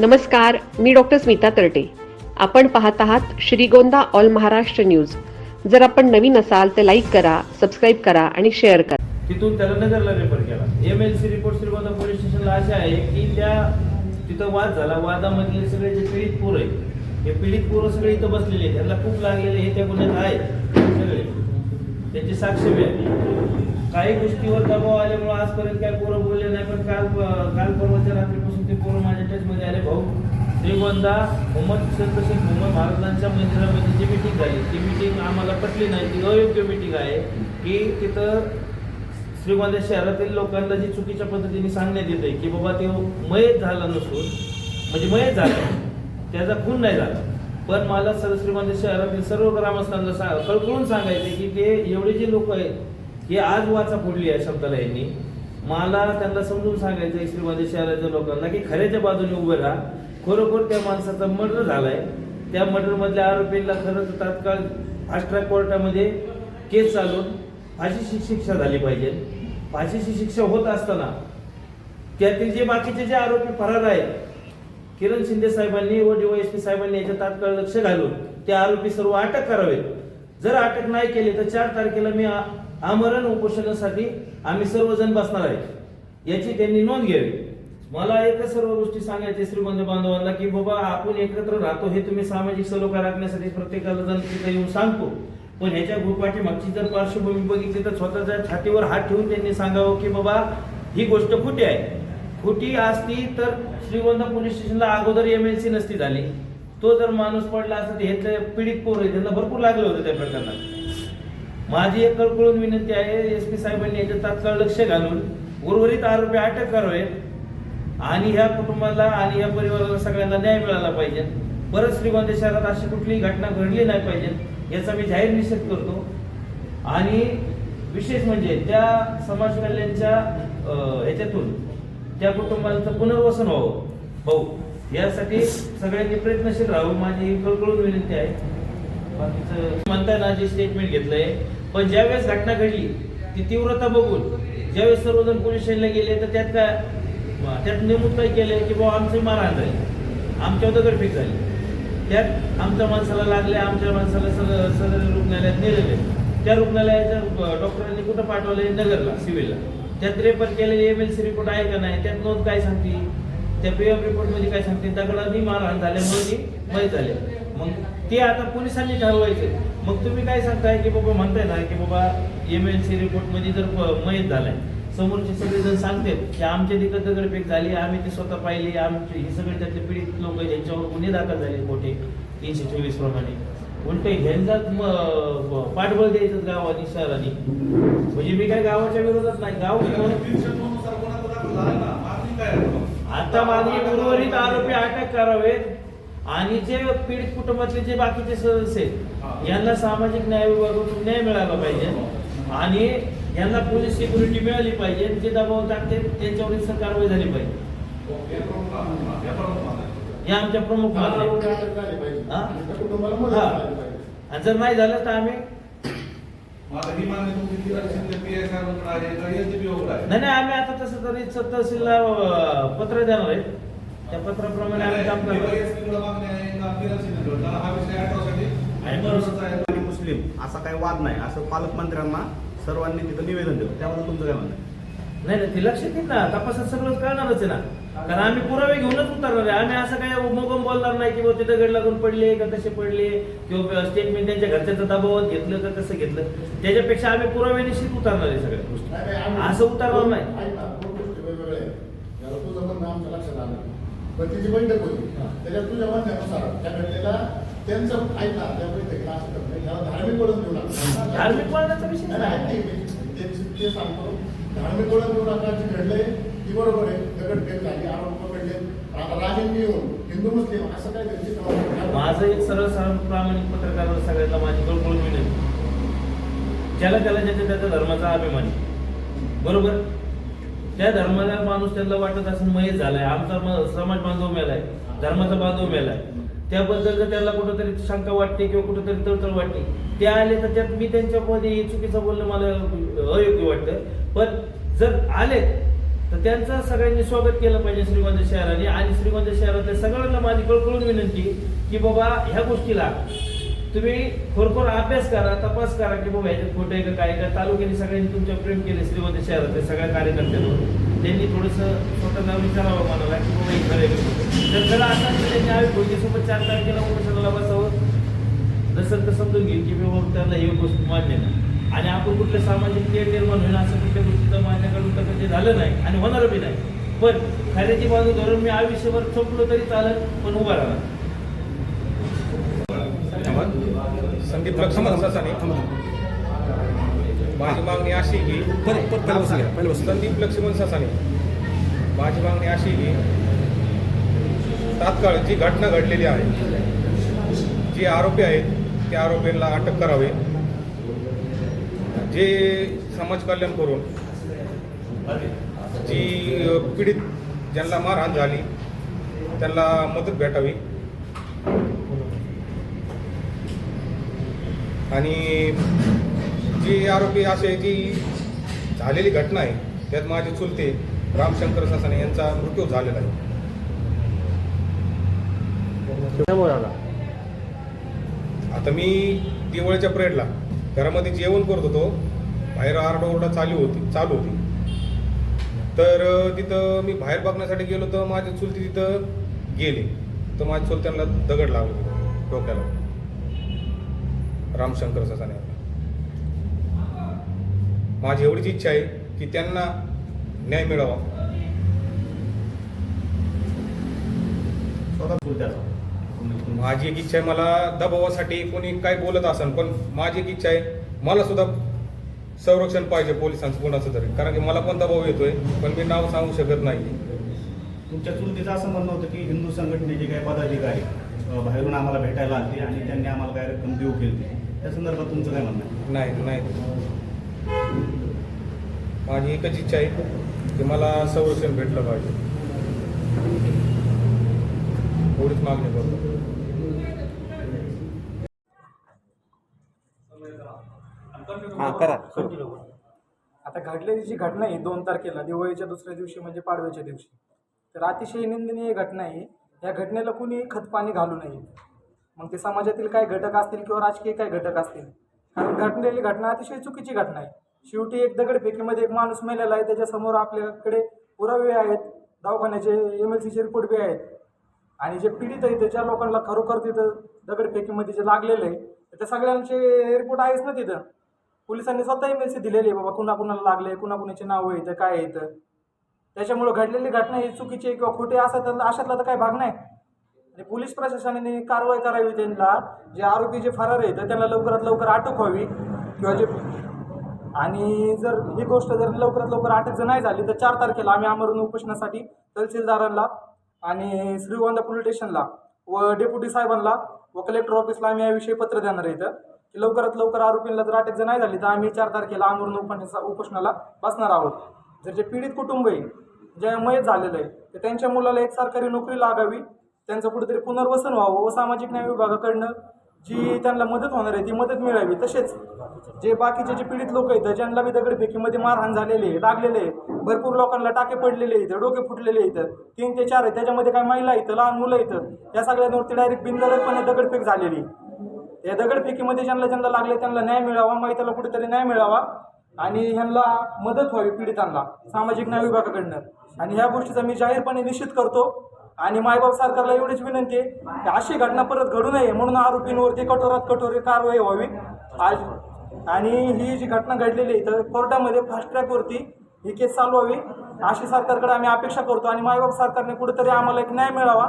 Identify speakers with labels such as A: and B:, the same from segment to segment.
A: नमस्कार मी डॉक्टर स्मिता तरटे. आपण पाहत आहात श्रीगोंदा ऑल महाराष्ट्र न्यूज. जर आपण नवीन असाल तर लाईक करा सबस्क्राईब करा आणि शेअर करा.
B: तिथून त्याला नगरला रेफर केला. M L C report Shrigonda police स्टेशनला असे आहे की त्या तिथं वाद झाला. वादामधले सगळे जे पीडित पोरं आहेत हे पीडित पोरं सगळे इथं बसलेले आहेत. त्यांना खूप लागलेले हे त्या गुन्ह्यात आहेत सगळे. त्यांची साक्ष मिळाली. आहे काही गोष्टीवर दबाव आल्यामुळे आजपर्यंत काय पोरं बोलले नाही पण काल काल परवाच्या रात्रीपासून ते पोरं माझ्या टचमध्ये आले. भाऊ श्रीगोंदा मोहम्मद शेख मोहम्मद महाराजांच्या मंदिरामध्ये जी मिटिंग झाली ती मिटिंग आम्हाला पटली नाही. ती अयोग्य मिटिंग आहे की तिथं श्रीगोंदा शहरातील लोकांना जी चुकीच्या पद्धतीने सांगण्यात येते की बाबा ते मयत झाला नसून म्हणजे मयत झाला त्याचा खून नाही झाला. पण मला सर श्रीगोंदा शहरातील सर्व ग्रामस्थांना सा कळकळून सांगायचे की ते एवढे जे लोक आहेत हे आज वाचा फोडली आहे शब्दाला यांनी. मला त्यांना समजून सांगायचं आहे श्रीमध्ये शहराच्या लोकांना की खऱ्याच्या बाजूने उभं राहा. खरोखर त्या माणसाचा मर्डर झालाय. त्या मर्डर मधल्या आरोपीला खरं तर तात्काळ फास्ट ट्रॅक कोर्टामध्ये केस चालून फाशीची शिक्षा झाली पाहिजे. फाशीची शिक्षा होत असताना त्यातील जे बाकीचे जे आरोपी फरार आहेत किरण शिंदे साहेबांनी व डीवायएसपी साहेबांनी याच्या तात्काळ लक्ष घालून ते आरोपी सर्व अटक करावेत. जर अटक नाही केली तर चार तारखेला मी आमरण उपोषणासाठी आम्ही सर्वजण बसणार आहे. याची त्यांनी नोंद घ्यावी. मला एकच सर्व गोष्टी सांगायचे श्रीमंत बांधवांना की बाबा आपण एकत्र राहतो हे तुम्ही सामाजिक सलोखा राखण्यासाठी प्रत्येकाला जण तिथे येऊन सांगतो. पण ह्याच्या पाठी मागची जर पार्श्वभूमी बघितली तर स्वतःच्या छातीवर हात ठेवून त्यांनी सांगावं की बाबा ही गोष्ट खोटी आहे. खोटी असती तर श्रीगोंदा पोलीस स्टेशनला अगोदर एम एल सी नसती झाली. तो जर माणूस पडला असं तर ह्याचं पीडित पोर आहे त्यांना भरपूर लागलं होतं त्या प्रकरणात. माझी एक कळकळून विनंती आहे एस पी साहेबांनी याच्यात तात्काळ लक्ष घालून उर्वरित आरोपी अटक करावे आणि ह्या कुटुंबाला आणि या परिवाराला सगळ्यांना न्याय मिळाला पाहिजे. परत श्रीगोंदे शहरात अशी कुठलीही घटना घडली नाही पाहिजे याचा मी जाहीर निषेध करतो. आणि विशेष म्हणजे त्या समाज कल्याणच्या ह्याच्यातून त्या कुटुंबाचं पुनर्वसन व्हावं. भाऊ. यासाठी सगळ्यांनी प्रयत्नशील राहू माझी कळकळून विनंती आहे. बाकीचं म्हणताना जे स्टेटमेंट घेतलंय पण ज्यावेळेस घटना घडली ती तीव्रता बघून ज्यावेळेस सर्वजण पोलीस स्टेशनला गेले तर त्यात काय त्यात नेमून काय केलं की बाबा आमची मारहाण झाली आमच्या दगडफेक झाली. त्यात आमच्या माणसाला लागले आमच्या माणसाला सर सदर रुग्णालयात नेलेले त्या रुग्णालयाच्या डॉक्टरांनी कुठं पाठवले नगरला सिव्हिलला. त्यात रेफर केलेले एम एल सी रिपोर्ट आहे का नाही? त्यात नोंद काय सांगते? त्या पी एम रिपोर्टमध्ये काय सांगते दगडांनी मारहाण झाल्यामुळे ती मयत झाले. मग ते आता पोलिसांनी ठरवायचे. मग तुम्ही काय सांगताय की बाबा म्हणताय ना की बाबा एम एल सी रिपोर्टमध्ये जर मयत झालाय समोरचे सगळेजण सांगतात की आमच्या तिकडे दगडफेक झाली आम्ही ती स्वतः पाहिली आमचे हे सगळे त्यातले पीडित लोक ज्यांच्यावर गुन्हे दाखल झाले मोठे तीनशे चोवीस प्रमाणे. उलट ह्यांचाच पाठबळ द्यायचं गावानी शहराने. म्हणजे मी काय गावाच्या विरोधात नाही गाव आता मागणी उर्वरित आरोपी अटक करावेत. आणि जे पीडित कुटुंबातले जे बाकीचे सदस्य आहेत यांना सामाजिक न्याय विभागाकडून न्याय मिळाला पाहिजे. आणि यांना पोलीस सिक्युरिटी मिळाली पाहिजे. जे दबाव टाकते त्यांच्यावर कारवाई झाली पाहिजे. हे आमच्या प्रमुख जर नाही झालं तर आम्ही नाही नाही आम्ही आता तसं तरी तहसीलला पत्र देणार आहे. त्या पत्राप्रमाणे आम्ही काम करणार.
C: आणि मुस्लिम असा काही वाद नाही. असं पालकमंत्र्यांना सर्वांनी तिथं निवेदन दिलं. त्याबद्दल तुमचं काय म्हणणं आहे?
B: नाही नाही ते लक्षात येईल ना तपासात सगळं कळणारच आहे ना. कारण आम्ही पुरावे घेऊनच उतरणार आहे. आम्ही असं काय मुगम बोलणार नाही की बुवा ते दगड लागून पडले का कसे पडले? किंवा स्टेटमेंट त्यांच्या घरच्याचं दबावात घेतलं का कसं घेतलं? त्याच्यापेक्षा आम्ही पुरावे निश्चित उतरणार आहे सगळ्या गोष्टी. असं उतरणार नाही.
D: पण तिची बैठक होती. त्याच्यात तुझ्या म्हणण्यानुसार त्या घटनेला त्यांचं ऐक ना त्या बैठकीला असं करत नाही त्याला धार्मिक वळण देऊ नका
B: धार्मिक वळणाचा विषय
D: नाही, ते सांगतो. धार्मिक वळण देऊ नका ती बरोबर आहे. दगडफेक झाली आरोप पकडले. राजकीय येऊन हिंदू मुस्लिम असं काय त्यांची
B: माझं एक सरळ सरळ प्रामाणिक पत्रकार सगळ्यांना माझी कळकळून विनंती. ज्याला त्याला ज्याच्या त्याच्या धर्माचा अभिमान. आहे. बरोबर? त्या धर्माला माणूस त्यांना वाटत असेल मयत झालाय. आमचा समाज बांधव मेलाय. धर्माचा बांधव मेलाय. त्याबद्दल जर त्याला कुठंतरी शंका वाटते किंवा कुठंतरी तळतळ वाटते ते आले तर त्यात मी त्यांच्यामध्ये चुकीचं बोलणं मला अयोग्य वाटतं. पण जर आले तर त्यांचं सगळ्यांनी स्वागत केलं पाहिजे श्रीगोंदा शहराने. आणि श्रीगोंदा शहरातल्या सगळ्यांना माझी कळकळून विनंती की बाबा ह्या गोष्टीला तुम्ही खरोखर अभ्यास करा तपास करा की बाबा ह्याच्यात खोटं आहे का काय का? तालुक्याने सगळ्यांनी तुमच्या प्रेम केले श्रीगोंदा शहरातल्या सगळ्या कार्यकर्त्यांवर. त्यांनी थोडंसं स्वतःला विचारावं म्हणाला की बाबा हे खरं आहे तर खरं असं तर त्यांनी आम्ही भोगीसोबत चार तारखेला उपोषणाला बसावं. नसेल तर समजून घेईल की बाबा त्याला ही गोष्ट मान्य नाही. आणि आपण कुठलं सामाजिक तेढ निर्माण होईल असं कुठल्या गोष्टीचं माझ्याकडून तर कधी झालं नाही आणि होणार बी नाही. पण खऱ्याची बाजू धरून मी आयुष्यभर चोपलो तरी चालेल पण उभा राहा.
E: संदीप लक्ष्मण ससाने माझी मागणी अशी की संदीप लक्ष्मण ससाने माझी मागणी अशी की तात्काळ जी घटना घडलेली आहे जे आरोपी आहेत त्या आरोपींना अटक करावे. जे समाज कल्याण करून जी पीडित ज्यांना मारहाण झाली त्यांना मदत भेटावी. आणि जी आरोपी असे जी झालेली घटना आहे त्यात माझे चुलते रामशंकर ससाने यांचा मृत्यू झालेला आहे. आता मी दिवाळीच्या परेडला घरामध्ये जेवण करत होतो. बाहेर आरडाओरडा चालू होती चालू होती. तर तिथं मी बाहेर बघण्यासाठी गेलो तर माझे चुलती तिथं गेले. तर माझ्या चुलत्यांना दगड लागलो डोक्याला. रामशंकर ससाने. माझी एवढीच इच्छा आहे की त्यांना न्याय मिळावा.
C: स्वतः चुलत्याचा.
E: माझी एक इच्छा आहे मला दबावासाठी कोणी काय बोलत असेल पण माझी एक इच्छा आहे मला सुद्धा संरक्षण पाहिजे पोलिसांचं कोणाचं तरी. कारण की मला पण दबाव येतोय पण मी नाव सांगू शकत नाही.
C: तुमच्या चुलतीचं असं म्हणणं होतं की हिंदू संघटनेचे काही पदाधिकारी अं, बाहेरून आम्हाला भेटायला आले आणि त्यांनी आम्हाला काय रक्कम देऊ केली. त्या संदर्भात तुमचं काय म्हणणं आहे?
E: नाही नाही. माझी एकच इच्छा आहे की मला संरक्षण भेटलं पाहिजे. मागणी करतो.
C: हां करा
F: आता घडलेली जी घटना आहे दोन तारखेला. दिवाळीच्या दुसऱ्या दिवशी म्हणजे पाडव्याच्या दिवशी. तर अतिशय निंदनीय घटना आहे. या घटनेला कुणी खतपाणी घालू नये. मग ते समाजातील काय घटक असतील किंवा राजकीय काय घटक असतील. कारण घडलेली घटना अतिशय चुकीची घटना आहे. शेवटी एक दगडफेकीमध्ये एक माणूस मेलेला आहे. त्याच्यासमोर आपल्याकडे पुरावे आहेत. दवाखान्याचे एम एल सीचे रिपोर्ट बी आहेत. आणि जे पीडित आहे त्याच्या लोकांना खरोखर तिथं दगडफेकीमध्ये जे लागलेलं आहे त्या सगळ्यांचे एअरपोर्ट आहेच ना तिथं. पोलिसांनी स्वतःही मेसेज दिलेली आहे बाबा कुणा कुणाला लागले कुणा कुणाचे नावं येतं काय येतं त्याच्यामुळं घडलेली घटना ही चुकीची किंवा खोटी असं तर अशातला तर काही भाग नाही. आणि पोलीस प्रशासनाने कारवाई करावी त्यांना. जे आरोपी जे फरार आहेत त्यांना लवकरात लवकर अटक व्हावी. किंवा जे आणि जर ही गोष्ट जर लवकरात लवकर अटक जर नाही झाली तर चार तारखेला आम्ही आमरण उपोषणासाठी तहसीलदारांना आणि श्रीगोंदा पोलीस स्टेशनला व डेप्युटी साहेबांना व कलेक्टर ऑफिसला आम्ही याविषयी पत्र देणार इथं. की लवकरात लवकर आरोपींना जर अटक जर नाही झाली तर आम्ही चार तारखेला आमरण उपोषणा उपोषणाला बसणार आहोत. जर जे पीडित कुटुंब आहे जे मयत झालेलं आहे तर त्यांच्या मुलाला एक सरकारी नोकरी लागावी. त्यांचं कुठेतरी पुनर्वसन व्हावं व सामाजिक न्याय विभागाकडनं जी त्यांना मदत होणार आहे ती मदत मिळावी तसेच जे बाकीचे जे पीडित लोक आहेत ज्यांना बी दगडफेकीमध्ये मारहाण झालेले आहे लागलेले आहे भरपूर लोकांना टाके पडलेले आहेत डोके फुटलेले आहेत तीन ते चार आहेत त्याच्यामध्ये काही महिला आहेत लहान मुलं इथं या सगळ्यांवरती डायरेक्ट बिनधारकपणे दगडफेक झालेली या दगडफेकीमध्ये ज्यांना ज्यांना लागले त्यांना न्याय मिळावा माहितीला कुठेतरी न्याय मिळावा आणि ह्यांना मदत व्हावी पीडितांना सामाजिक न्याय विभागाकडनं. आणि ह्या गोष्टीचा मी जाहीरपणे निश्चित करतो. आणि मायबाप सरकारला एवढीच विनंती आहे की अशी घटना परत घडू नये म्हणून आरोपींवरती कठोरात कठोर कारवाई व्हावी. आज आणि ही जी घटना घडलेली आहे तर कोर्टामध्ये फास्ट ट्रॅकवरती ही केस चालवावी अशी सरकारकडे आम्ही अपेक्षा करतो आणि मायबाप सरकारने कुठेतरी आम्हाला एक न्याय मिळावा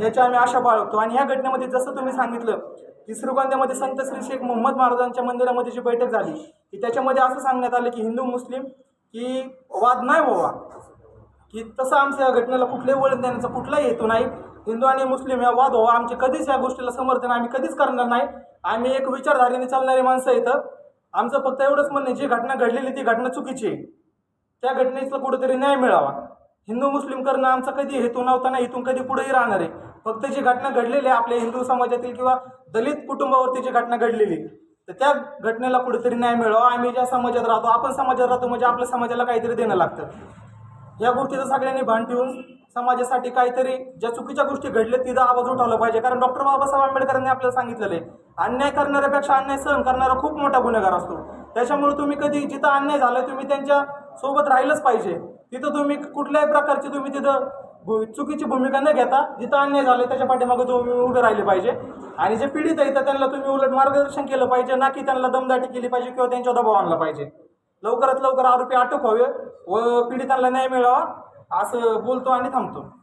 F: याची आम्ही आशा बाळगतो. आणि ह्या घटनेमध्ये जसं तुम्ही सांगितलं की श्रीगोंद्यामध्ये संत श्री शेख मोहम्मद महाराजांच्या मंदिरामध्ये जी बैठक झाली की त्याच्यामध्ये असं सांगण्यात आलं की हिंदू मुस्लिम की वाद नाही व्हावा. की तसं आमच्या या घटनेला कुठल्याही वळण देण्याचा कुठलाही हेतू नाही. हिंदू आणि मुस्लिम या वाद हो आमचे कधीच या गोष्टीला समर्थन आम्ही कधीच करणार नाही. आम्ही एक विचारधारेने चालणारी माणसं येतं आमचं फक्त एवढंच म्हणणे जी घटना घडलेली ती घटना चुकीची आहे. त्या घटनेचा कुठेतरी न्याय मिळावा. हिंदू मुस्लिम करणं आमचा कधी हेतू नव्हता ना इथून कधी पुढेही राहणार आहे. फक्त जी घटना घडलेली आहे आपल्या हिंदू समाजातील किंवा दलित कुटुंबावरती जी घटना घडलेली आहे, तर त्या घटनेला कुठेतरी न्याय मिळावा. आम्ही ज्या समाजात राहतो आपण समाजात राहतो म्हणजे आपल्या समाजाला काहीतरी देणं लागतं. या गोष्टीचं सगळ्यांनी भान ठेवून समाजासाठी काहीतरी ज्या चुकीच्या गोष्टी घडल्या तिथं आवाज उठवला पाहिजे. कारण डॉक्टर बाबासाहेब आंबेडकरांनी आपल्याला सांगितलेलं आहे अन्याय करणाऱ्यापेक्षा अन्याय सहन करणारा खूप मोठा गुन्हेगार असतो. त्याच्यामुळे तुम्ही कधी जिथं अन्याय झाला तुम्ही त्यांच्यासोबत राहिलंच पाहिजे. तिथं तुम्ही कुठल्याही प्रकारची तुम्ही तिथं भू- चुकीची भूमिका न घेता जिथं अन्याय झाले त्याच्या पाठीमागे तुम्ही उभे राहिले पाहिजे. आणि जे पीडित आहे तर त्यांना तुम्ही उलट मार्गदर्शन केलं पाहिजे ना की त्यांना दमदाटी केली पाहिजे किंवा त्यांच्या दबाव आणला पाहिजे. लवकरात लवकर आरोपी अटक व्हावे व पीडितांना न्याय मिळावा असं बोलतो आणि थांबतो.